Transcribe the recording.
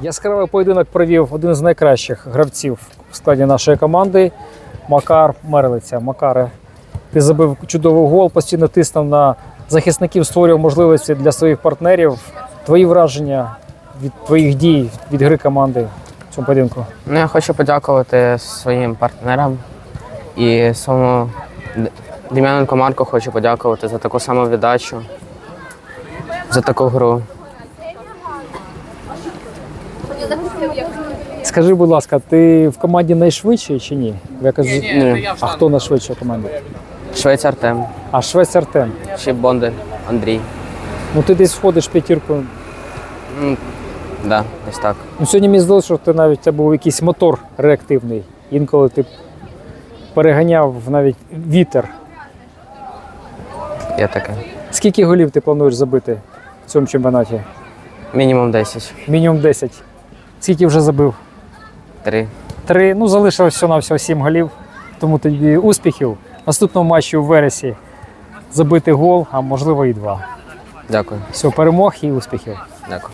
Яскравий поєдинок провів один з найкращих гравців в складі нашої команди Макар Мерлиця. Макаре, ти забив чудовий гол, постійно тиснув на захисників, створював можливості для своїх партнерів. Твої враження від твоїх дій, від гри команди в цьому поєдинку? Ну, я хочу подякувати своїм партнерам і своєму Дем'яненко Марку хочу подякувати за таку самовіддачу, за таку гру. Скажи, будь ласка, ти в команді найшвидший чи ні? Я кажу, Ні. а хто найшвидший в команді? Швець Артем, А швець Артем. ще Бондар, Андрій. Ну ти десь входиш в п'ятірку. Ну, да, десь так. Ну, сьогодні мені здалося, що ти навіть це був якийсь мотор реактивний. Інколи ти переганяв навіть вітер. Є таке. Скільки голів ти плануєш забити в цьому чемпіонаті? Мінімум 10. Мінімум 10. Скільки вже забив? Три. Три. Ну, залишилось всього на всього 7 голів. Тому тобі успіхів. Наступного матчі у вересі забити гол, а можливо і два. Дякую. Все, перемог і успіхів. Дякую.